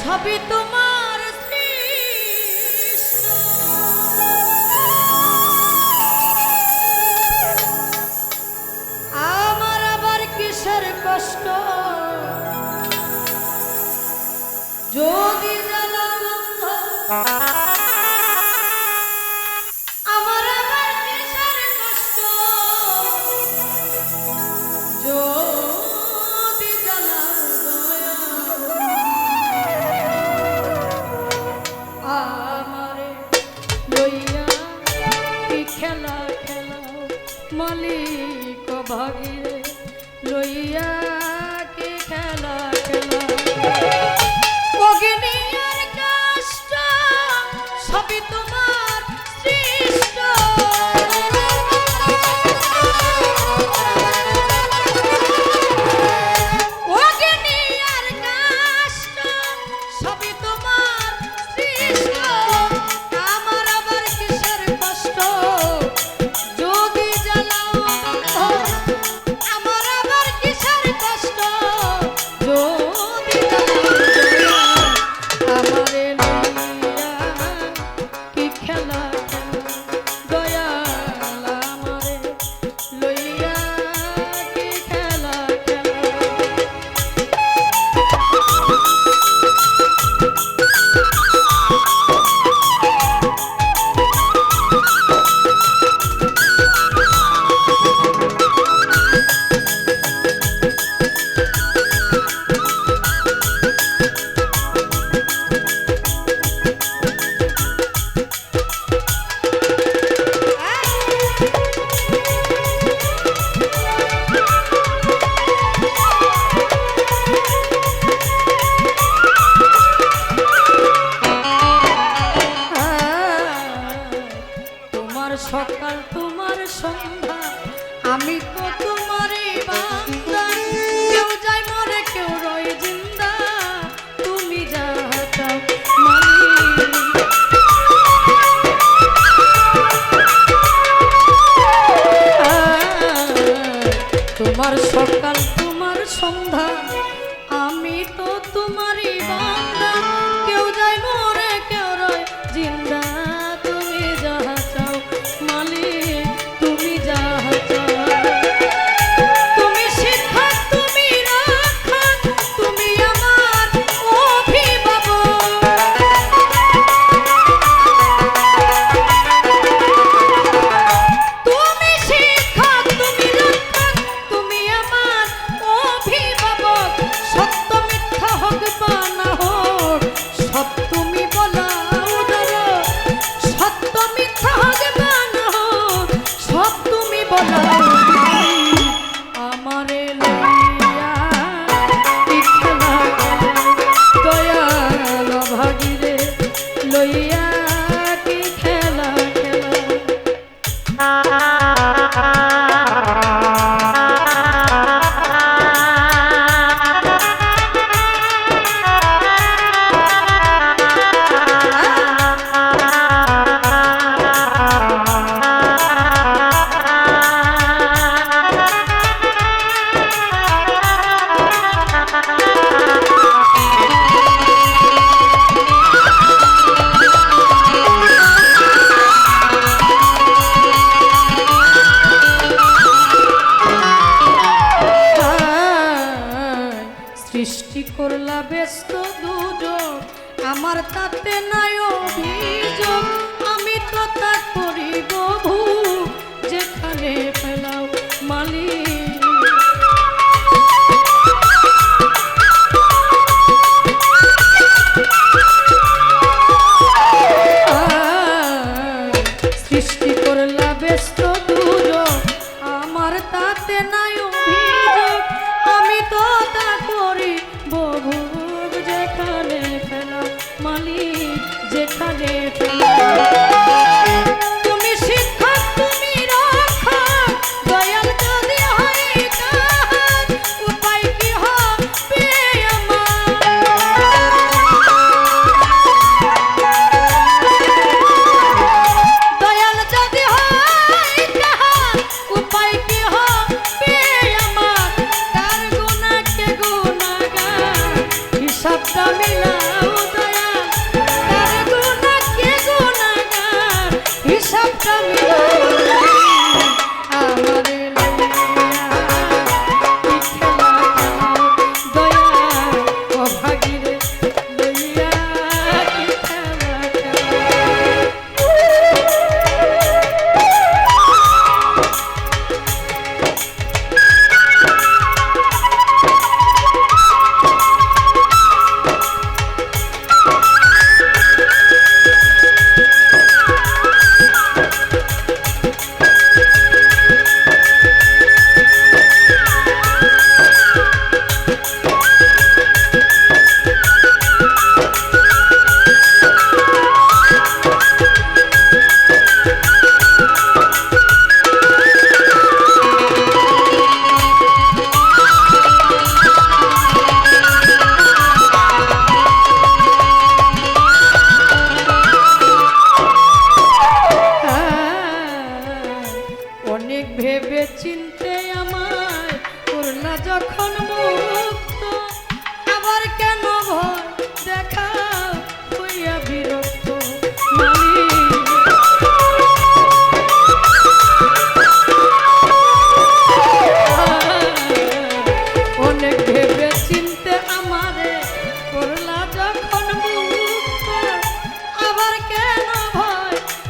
সবই তো কৌশিক ভাগিরে লইয়া কি খেলা খেলা? সকাল তোমার সন্ধ্যা আমি তো আমার তাতে নাই অভিযোগ। আমি তো তা করিব যেখানে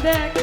back.